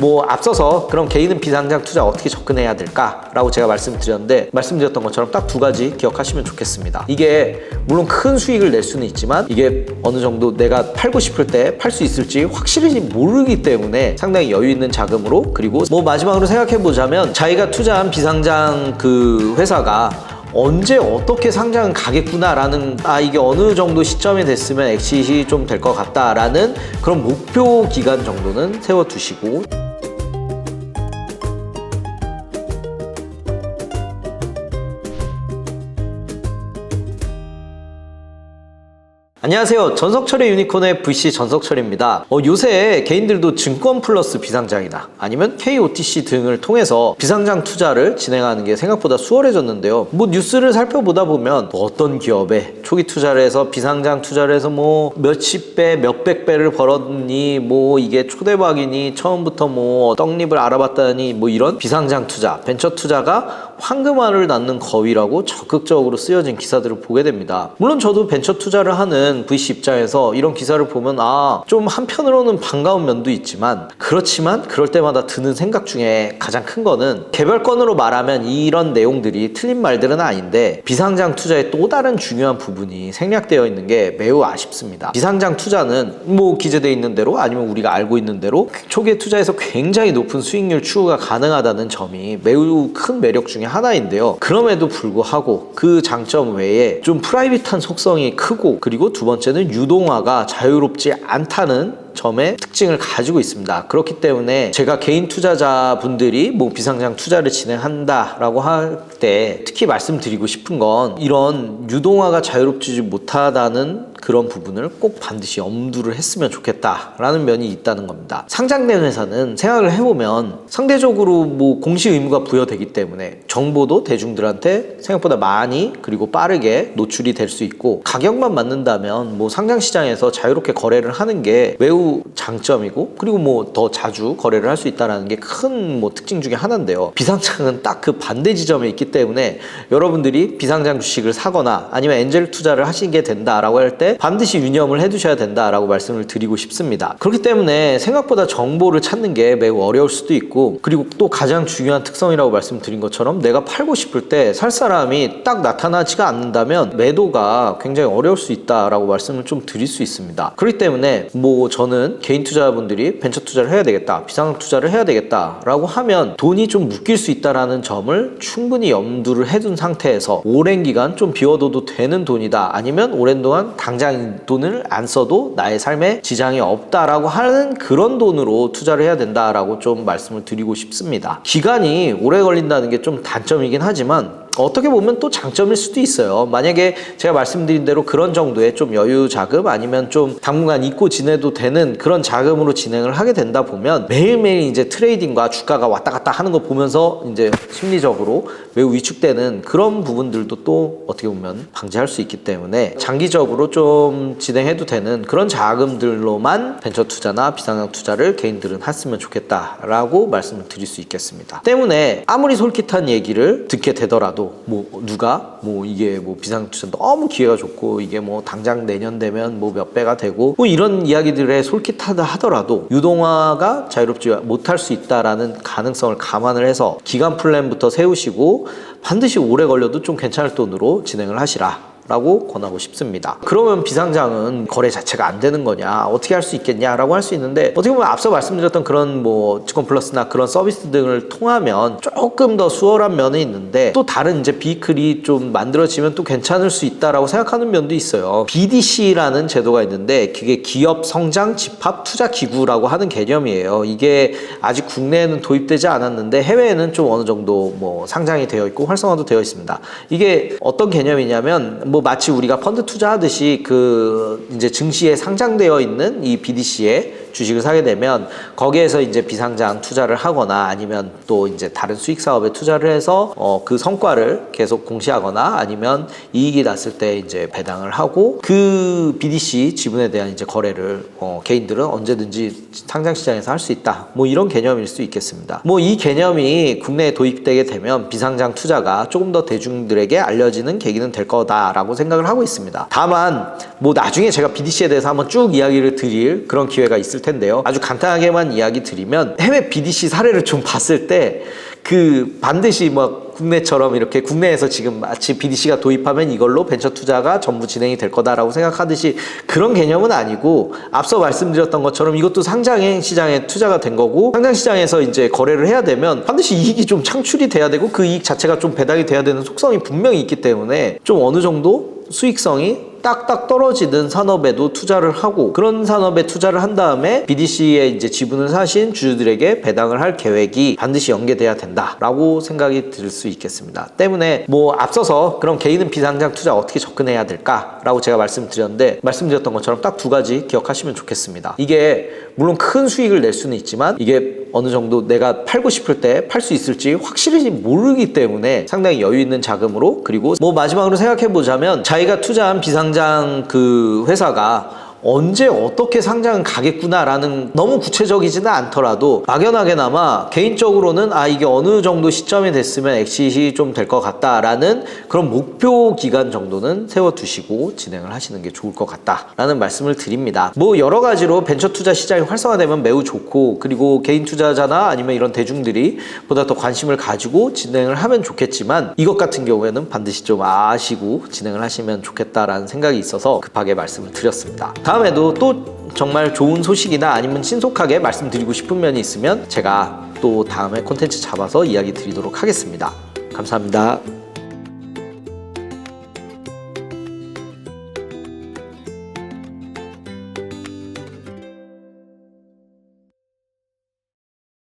뭐 앞서서 그럼 개인은 비상장 투자 어떻게 접근해야 될까라고 제가 말씀드렸는데 말씀드렸던 것처럼 딱 두 가지 기억하시면 좋겠습니다. 이게 물론 큰 수익을 낼 수는 있지만 이게 어느 정도 내가 팔고 싶을 때 팔 수 있을지 확실히 모르기 때문에 상당히 여유 있는 자금으로 그리고 뭐 마지막으로 생각해 보자면 자기가 투자한 비상장 그 회사가 언제 어떻게 상장은 가겠구나라는 아 이게 어느 정도 시점이 됐으면 엑시트이 좀 될 것 같다라는 그런 목표 기간 정도는 세워 두시고 안녕하세요. 전석철의 유니콘의 VC 전석철입니다. 어, 요새 개인들도 증권 플러스 비상장이나 아니면 KOTC 등을 통해서 비상장 투자를 진행하는 게 생각보다 수월해졌는데요. 뭐 뉴스를 살펴보다 보면 뭐 어떤 기업에 초기 투자를 해서 비상장 투자를 해서 뭐 몇십 배, 몇백 배를 벌었니, 뭐 이게 초대박이니, 처음부터 뭐 떡잎을 알아봤다니 뭐 이런 비상장 투자, 벤처 투자가 황금알을 낳는 거위라고 적극적으로 쓰여진 기사들을 보게 됩니다. 물론 저도 벤처 투자를 하는 VC 입장에서 이런 기사를 보면 아, 좀 한편으로는 반가운 면도 있지만 그렇지만 그럴 때마다 드는 생각 중에 가장 큰 거는 개별건으로 말하면 이런 내용들이 틀린 말들은 아닌데 비상장 투자의 또 다른 중요한 부분 이 생략되어 있는 게 매우 아쉽습니다. 비상장 투자는 뭐 기재되어 있는 대로 아니면 우리가 알고 있는 대로 초기에 투자해서 굉장히 높은 수익률 추구가 가능하다는 점이 매우 큰 매력 중에 하나인데요. 그럼에도 불구하고 그 장점 외에 좀 프라이빗한 속성이 크고 그리고 두 번째는 유동화가 자유롭지 않다는 점의 특징을 가지고 있습니다. 그렇기 때문에 제가 개인 투자자분들이 뭐 비상장 투자를 진행한다라고 할 때 특히 말씀드리고 싶은 건 이런 유동화가 자유롭지 못하다는 그런 부분을 꼭 반드시 엄두를 했으면 좋겠다라는 면이 있다는 겁니다. 상장된 회사는 생각을 해보면 상대적으로 뭐 공시 의무가 부여되기 때문에 정보도 대중들한테 생각보다 많이 그리고 빠르게 노출이 될 수 있고 가격만 맞는다면 뭐 상장 시장에서 자유롭게 거래를 하는 게 매우 장점이고 그리고 뭐 더 자주 거래를 할 수 있다는 게 큰 뭐 특징 중에 하나인데요. 비상장은 딱 그 반대 지점에 있기 때문에 여러분들이 비상장 주식을 사거나 아니면 엔젤 투자를 하시게 된다라고 할 때 반드시 유념을 해두셔야 된다라고 말씀을 드리고 싶습니다. 그렇기 때문에 생각보다 정보를 찾는 게 매우 어려울 수도 있고 그리고 또 가장 중요한 특성이라고 말씀드린 것처럼 내가 팔고 싶을 때 살 사람이 딱 나타나지가 않는다면 매도가 굉장히 어려울 수 있다라고 말씀을 좀 드릴 수 있습니다. 그렇기 때문에 뭐 저는 개인 투자자분들이 벤처 투자를 해야 되겠다, 비상 투자를 해야 되겠다라고 하면 돈이 좀 묶일 수 있다라는 점을 충분히 염두를 해둔 상태에서 오랜 기간 좀 비워둬도 되는 돈이다, 아니면 오랜 동안 당장 돈을 안 써도 나의 삶에 지장이 없다라고 하는 그런 돈으로 투자를 해야 된다라고 좀 말씀을 드리고 싶습니다. 기간이 오래 걸린다는 게 좀 단점이긴 하지만 어떻게 보면 또 장점일 수도 있어요. 만약에 제가 말씀드린 대로 그런 정도의 좀 여유 자금 아니면 좀 당분간 잊고 지내도 되는 그런 자금으로 진행을 하게 된다 보면 매일매일 이제 트레이딩과 주가가 왔다 갔다 하는 거 보면서 이제 심리적으로 매우 위축되는 그런 부분들도 또 어떻게 보면 방지할 수 있기 때문에 장기적으로 좀 진행해도 되는 그런 자금들로만 벤처 투자나 비상장 투자를 개인들은 했으면 좋겠다라고 말씀을 드릴 수 있겠습니다. 때문에 아무리 솔깃한 얘기를 듣게 되더라도 뭐 누가 뭐 이게 뭐 비상 투자 너무 기회가 좋고 이게 뭐 당장 내년 되면 뭐 몇 배가 되고 뭐 이런 이야기들에 솔깃하다 하더라도 유동화가 자유롭지 못할 수 있다라는 가능성을 감안을 해서 기간 플랜부터 세우시고 반드시 오래 걸려도 좀 괜찮을 돈으로 진행을 하시라. 라고 권하고 싶습니다. 그러면 비상장은 거래 자체가 안 되는 거냐, 어떻게 할 수 있겠냐라고 할 수 있는데, 어떻게 보면 앞서 말씀드렸던 그런 뭐 증권 플러스나 그런 서비스 등을 통하면 조금 더 수월한 면이 있는데, 또 다른 이제 비클이 좀 만들어지면 또 괜찮을 수 있다라고 생각하는 면도 있어요. BDC라는 제도가 있는데, 그게 기업 성장 집합 투자 기구라고 하는 개념이에요. 이게 아직 국내에는 도입되지 않았는데, 해외에는 좀 어느 정도 뭐 상장이 되어 있고 활성화도 되어 있습니다. 이게 어떤 개념이냐면, 뭐 마치 우리가 펀드 투자하듯이 그 이제 증시에 상장되어 있는 이 BDC에 주식을 사게 되면 거기에서 이제 비상장 투자를 하거나 아니면 또 이제 다른 수익 사업에 투자를 해서 어 그 성과를 계속 공시하거나 아니면 이익이 났을 때 이제 배당을 하고 그 BDC 지분에 대한 이제 거래를 어 개인들은 언제든지 상장 시장에서 할 수 있다. 뭐 이런 개념일 수 있겠습니다. 뭐 이 개념이 국내에 도입되게 되면 비상장 투자가 조금 더 대중들에게 알려지는 계기는 될 거다라고 생각을 하고 있습니다. 다만 뭐 나중에 제가 BDC에 대해서 한번 쭉 이야기를 드릴 그런 기회가 있을 있을 텐데요. 아주 간단하게만 이야기 드리면 해외 BDC 사례를 좀 봤을 때 그 반드시 뭐 국내처럼 이렇게 국내에서 지금 마치 BDC가 도입하면 이걸로 벤처 투자가 전부 진행이 될 거다라고 생각하듯이 그런 개념은 아니고 앞서 말씀드렸던 것처럼 이것도 상장 시장에 투자가 된 거고 상장 시장에서 이제 거래를 해야 되면 반드시 이익이 좀 창출이 돼야 되고 그 이익 자체가 좀 배당이 돼야 되는 속성이 분명히 있기 때문에 좀 어느 정도 수익성이 딱딱 떨어지는 산업에도 투자를 하고 그런 산업에 투자를 한 다음에 BDC에 이제 지분을 사신 주주들에게 배당을 할 계획이 반드시 연계돼야 된다라고 생각이 들 수 있겠습니다. 때문에 뭐 앞서서 그럼 개인은 비상장 투자 어떻게 접근해야 될까라고 제가 말씀드렸는데 말씀드렸던 것처럼 딱 두 가지 기억하시면 좋겠습니다. 이게 물론 큰 수익을 낼 수는 있지만 이게 어느 정도 내가 팔고 싶을 때 팔 수 있을지 확실히 모르기 때문에 상당히 여유 있는 자금으로 그리고 뭐 마지막으로 생각해 보자면 자기가 투자한 비상장 그 회사가 언제 어떻게 상장은 가겠구나라는 너무 구체적이지는 않더라도 막연하게나마 개인적으로는 아 이게 어느 정도 시점이 됐으면 엑시트이 좀 될 것 같다라는 그런 목표 기간 정도는 세워두시고 진행을 하시는 게 좋을 것 같다라는 말씀을 드립니다. 뭐 여러 가지로 벤처 투자 시장이 활성화되면 매우 좋고 그리고 개인 투자자나 아니면 이런 대중들이 보다 더 관심을 가지고 진행을 하면 좋겠지만 이것 같은 경우에는 반드시 좀 아시고 진행을 하시면 좋겠다라는 생각이 있어서 급하게 말씀을 드렸습니다. 다음에도 또 정말 좋은 소식이나 아니면 신속하게 말씀드리고 싶은 면이 있으면 제가 또 다음에 콘텐츠 잡아서 이야기 드리도록 하겠습니다. 감사합니다.